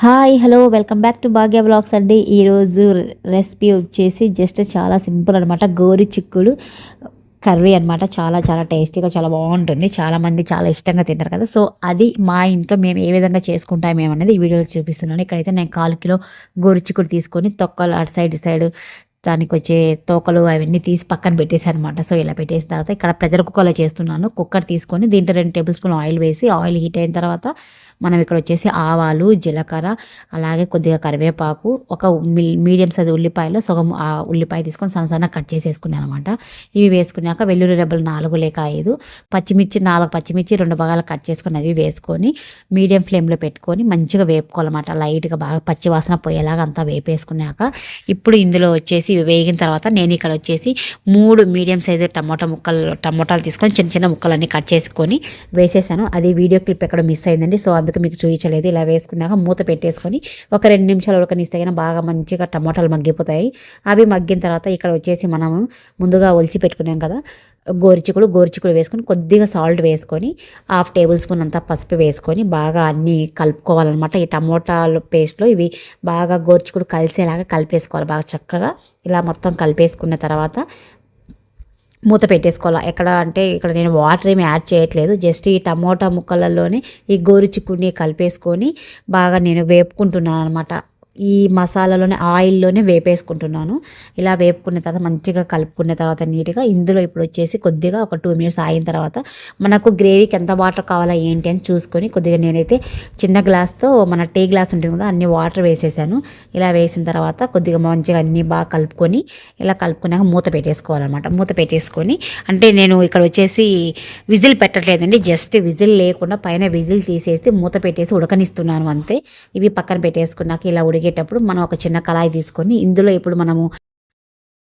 Hi hello welcome back to Bhagya blogs అండి. ఈరోజు recipe వచ్చేసి జస్ట్ చాలా సింపుల్ అనమాట గోరి చిక్కుడు కర్రీ అనమాట చాలా చాలా టేస్టీగా చాలా బాగుంటుంది. చాలామంది చాలా ఇష్టంగా తింటారు కదా. సో అది మా ఇంట్లో మేము ఏ విధంగా చేసుకుంటాం మేము అనేది ఈ వీడియోలో చూపిస్తున్నాను. ఇక్కడైతే నేను కాలు కిలో గోరి చిక్కుడు తీసుకొని తొక్కలు అటు సైడ్ సైడ్ దానికి వచ్చే తోకలు అవన్నీ తీసి పక్కన పెట్టేసాను అనమాట సో ఇలా పెట్టేసిన తర్వాత ఇక్కడ ప్రెజర్ కుక్కర్లో చేస్తున్నాను. కుక్కర్ తీసుకొని దీంట్లో రెండు టేబుల్ స్పూన్ ఆయిల్ వేసి ఆయిల్ హీట్ అయిన తర్వాత మనం ఇక్కడ వచ్చేసి ఆవాలు జీలకర్ర అలాగే కొద్దిగా కరివేపాకు ఒక మీడియం సైజ్ ఉల్లిపాయలు సగం ఆ ఉల్లిపాయ తీసుకొని సన్న సన్న కట్ చేసేసుకున్నాను అనమాట ఇవి వేసుకున్నాక వెల్లుల్లి రెబ్బలు నాలుగు లేక ఐదు పచ్చిమిర్చి నాలుగు పచ్చిమిర్చి రెండు భాగాలు కట్ చేసుకుని అవి వేసుకొని మీడియం ఫ్లేమ్లో పెట్టుకొని మంచిగా వేపుకోవాలన్నమాట. లైట్గా బాగా పచ్చి వాసన పోయేలాగా అంతా వేపేసుకున్నాక ఇప్పుడు ఇందులో వచ్చేసి వేగిన తర్వాత నేను ఇక్కడ వచ్చేసి మూడు మీడియం సైజు టమోటా ముక్కలు టమోటాలు తీసుకొని చిన్న చిన్న ముక్కలన్నీ కట్ చేసుకొని వేసేసాను. అది వీడియో క్లిప్ ఎక్కడ మిస్ అయిందండి సో అందుకు మీకు చూపించలేదు ఇలా వేసుకున్నాక మూత పెట్టేసుకొని ఒక రెండు నిమిషాలు ఉడకనిస్తే కానీ బాగా మంచిగా టమాటాలు మగ్గిపోతాయి. అవి మగ్గిన తర్వాత ఇక్కడ వచ్చేసి మనము ముందుగా ఒలిచి పెట్టుకున్నాం కదా గోరిచికుడు గోరిచికుడు వేసుకొని కొద్దిగా సాల్ట్ వేసుకొని హాఫ్ టేబుల్ స్పూన్ అంతా పసుపు వేసుకొని బాగా అన్నీ కలుపుకోవాలన్నమాట. ఈ టమోటాలు పేస్ట్లో ఇవి బాగా గోరిచికుడు కలిసేలాగా కలిపేసుకోవాలి. బాగా చక్కగా ఇలా మొత్తం కలిపేసుకున్న తర్వాత మూత పెట్టేసుకోవాలి. ఎక్కడ అంటే ఇక్కడ నేను వాటర్ ఏమి యాడ్ చేయట్లేదు. జస్ట్ ఈ టమోటా ముక్కలలోనే ఈ గోరు చిక్కుని కలిపేసుకొని బాగా నేను వేపుకుంటున్నాను అనమాట ఈ మసాలాలోనే ఆయిల్లోనే వేపేసుకుంటున్నాను. ఇలా వేపుకున్న తర్వాత మంచిగా కలుపుకున్న తర్వాత నీట్గా ఇందులో ఇప్పుడు వచ్చేసి కొద్దిగా ఒక టూ మినిట్స్ ఆగిన తర్వాత మనకు గ్రేవీకి ఎంత వాటర్ కావాలా ఏంటి అని చూసుకొని కొద్దిగా నేనైతే చిన్న గ్లాస్తో మన టీ గ్లాస్ ఉంటుంది కదా అన్ని వాటర్ వేసేసాను. ఇలా వేసిన తర్వాత కొద్దిగా మంచిగా అన్నీ బాగా కలుపుకొని ఇలా కలుపుకున్నాక మూత పెట్టేసుకోవాలన్నమాట. మూత పెట్టేసుకొని అంటే నేను ఇక్కడ వచ్చేసి విజిల్ పెట్టట్లేదండి జస్ట్ విజిల్ లేకుండా పైన విజిల్ తీసేసి మూత పెట్టేసి ఉడకనిస్తున్నాను అంతే. ఇవి పక్కన పెట్టేసుకున్నాక ఇలా ఉడికి వేగేటప్పుడు మనం ఒక చిన్న కళాయి తీసుకొని ఇందులో ఇప్పుడు మనము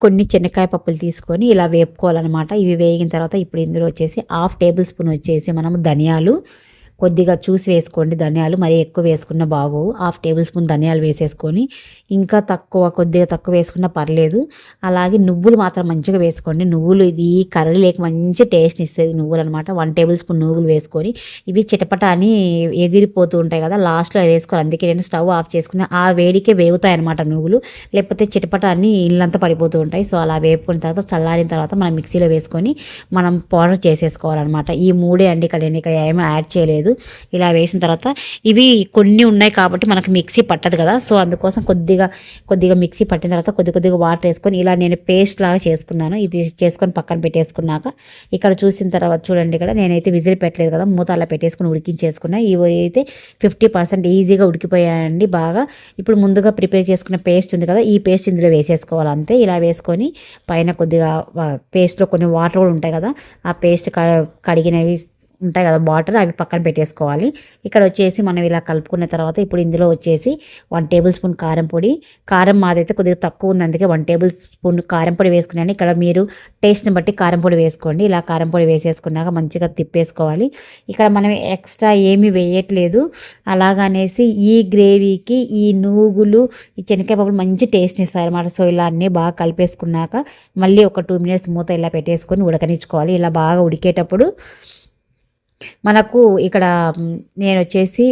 కొన్ని చెనక్కాయ పప్పులు తీసుకొని ఇలా వేపుకోవాలన్నమాట. ఇవి వేగిన తర్వాత ఇప్పుడు ఇందులో వచ్చేసి హాఫ్ టేబుల్ స్పూన్ వచ్చేసి మనము ధనియాలు కొద్దిగా చూసి వేసుకోండి. ధనియాలు మరీ ఎక్కువ వేసుకున్న బాగు హాఫ్ టేబుల్ స్పూన్ ధనియాలు వేసేసుకొని ఇంకా తక్కువ కొద్దిగా తక్కువ వేసుకున్నా పర్లేదు. అలాగే నువ్వులు మాత్రం మంచిగా వేసుకోండి. నువ్వులు ఇది కర్రీ లేక మంచి టేస్ట్ ఇస్తుంది నువ్వులు అనమాట వన్ టేబుల్ స్పూన్ నువ్వులు వేసుకొని ఇవి చిటపట అని ఎగిరిపోతూ ఉంటాయి కదా లాస్ట్లో వేసుకోవాలి. అందుకే నేను స్టవ్ ఆఫ్ చేసుకుని ఆ వేడికే వేగుతాయి అనమాట నువ్వులు. లేకపోతే చిటపట అని ఇల్లంతా పడిపోతూ ఉంటాయి. సో అలా వేపుకున్న తర్వాత చల్లారిన తర్వాత మనం మిక్సీలో వేసుకొని మనం పౌడర్ చేసేసుకోవాలన్నమాట. ఈ మూడే అండి ఇక్కడ నేను ఇక్కడ ఏమీ యాడ్ చేయలేదు. లేదు. ఇలా వేసిన తర్వాత ఇవి కొన్ని ఉన్నాయి కాబట్టి మనకు మిక్సీ పట్టదు కదా. సో అందుకోసం కొద్దిగా కొద్దిగా మిక్సీ పట్టిన తర్వాత కొద్ది కొద్దిగా వాటర్ వేసుకొని ఇలా నేను పేస్ట్ లాగా చేసుకున్నాను. ఇది చేసుకొని పక్కన పెట్టేసుకున్నాక ఇక్కడ చూసిన తర్వాత చూడండి ఇక్కడ నేనైతే విజిల్ పెట్టలేదు కదా. మూత అలా పెట్టేసుకుని ఉడికించేసుకున్నా. ఇవి అయితే ఫిఫ్టీ పర్సెంట్ ఈజీగా ఉడికిపోయాయండి బాగా. ఇప్పుడు ముందుగా ప్రిపేర్ చేసుకున్న పేస్ట్ ఉంది కదా ఈ పేస్ట్ ఇందులో వేసేసుకోవాలి అంతే. ఇలా వేసుకొని పైన కొద్దిగా పేస్ట్లో కొన్ని వాటర్ కూడా ఉంటాయి కదా ఆ పేస్ట్ కడిగినవి ఉంటాయి కదా వాటర్ అవి పక్కన పెట్టేసుకోవాలి. ఇక్కడ వచ్చేసి మనం ఇలా కలుపుకున్న తర్వాత ఇప్పుడు ఇందులో వచ్చేసి వన్ టేబుల్ స్పూన్ కారం పొడి. కారం మాదైతే కొద్దిగా తక్కువ ఉంది అందుకే వన్ టేబుల్ స్పూన్ కారం పొడి వేసుకున్నాను. ఇక్కడ మీరు టేస్ట్ని బట్టి కారం పొడి వేసుకోండి. ఇలా కారం పొడి వేసేసుకున్నాక మంచిగా తిప్పేసుకోవాలి. ఇక్కడ మనం ఎక్స్ట్రా ఏమీ వేయట్లేదు. అలాగనేసి ఈ గ్రేవీకి ఈ నూగులు ఈ శనక్కాయ పప్పులు మంచి టేస్ట్ ఇస్తాయి అనమాట సో ఇలా అన్నీ బాగా కలిపేసుకున్నాక మళ్ళీ ఒక టూ మినిట్స్ మూత ఇలా పెట్టేసుకొని ఉడకనిచ్చుకోవాలి. ఇలా బాగా ఉడికేటప్పుడు మనకు ఇక్కడ నేను వచ్చేసి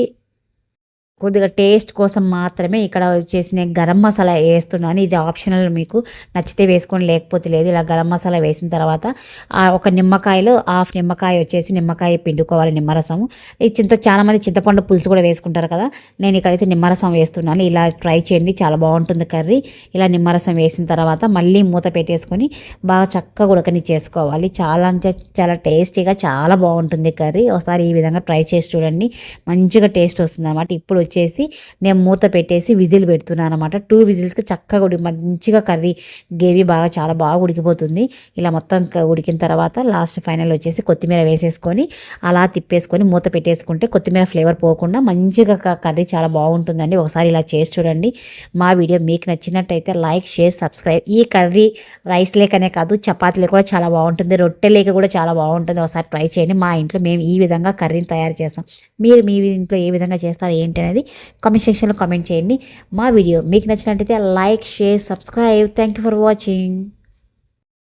కొద్దిగా టేస్ట్ కోసం మాత్రమే ఇక్కడ వచ్చేసి నేను గరం మసాలా వేస్తున్నాను. ఇది ఆప్షనల్ మీకు నచ్చితే వేసుకొని లేకపోతే లేదు. ఇలా గరం మసాలా వేసిన తర్వాత ఒక నిమ్మకాయలో హాఫ్ నిమ్మకాయ వచ్చేసి నిమ్మకాయ పిండుకోవాలి నిమ్మరసము. ఈ చింత చాలామంది చింతపండు పులుసు కూడా వేసుకుంటారు కదా. నేను ఇక్కడైతే నిమ్మరసం వేస్తున్నాను. ఇలా ట్రై చేయండి చాలా బాగుంటుంది కర్రీ. ఇలా నిమ్మరసం వేసిన తర్వాత మళ్ళీ మూత పెట్టేసుకొని బాగా చక్కగా ఉడకని చేసుకోవాలి. చాలా చాలా టేస్టీగా చాలా బాగుంటుంది కర్రీ. ఒకసారి ఈ విధంగా ట్రై చేసి చూడండి. మంచిగా టేస్ట్ వస్తుంది అనమాట ఇప్పుడు వచ్చేసి నేను మూత పెట్టేసి విజిల్ పెడుతున్నాను అనమాట టూ విజిల్స్కి చక్కగా ఉడి మంచిగా కర్రీ గ్రేవీ బాగా చాలా బాగా ఉడికిపోతుంది. ఇలా మొత్తం ఉడికిన తర్వాత లాస్ట్ ఫైనల్ వచ్చేసి కొత్తిమీర వేసేసుకొని అలా తిప్పేసుకొని మూత పెట్టేసుకుంటే కొత్తిమీర ఫ్లేవర్ పోకుండా మంచిగా కర్రీ చాలా బాగుంటుందండి. ఒకసారి ఇలా చేసి చూడండి. మా వీడియో మీకు నచ్చినట్టయితే లైక్ షేర్ సబ్స్క్రైబ్. ఈ కర్రీ రైస్ లేకనే కాదు చపాతీలు కూడా చాలా బాగుంటుంది. రొట్టె లేక కూడా చాలా బాగుంటుంది. ఒకసారి ట్రై చేయండి. మా ఇంట్లో మేము ఈ విధంగా కర్రీని తయారు చేస్తాం. మీరు మీ ఇంట్లో ఏ విధంగా చేస్తారు ఏంటి అనేది కామెంట్ సెక్షన్లో కామెంట్ చేయండి. మా వీడియో మీకు నచ్చినట్టయితే like share subscribe thank you for watching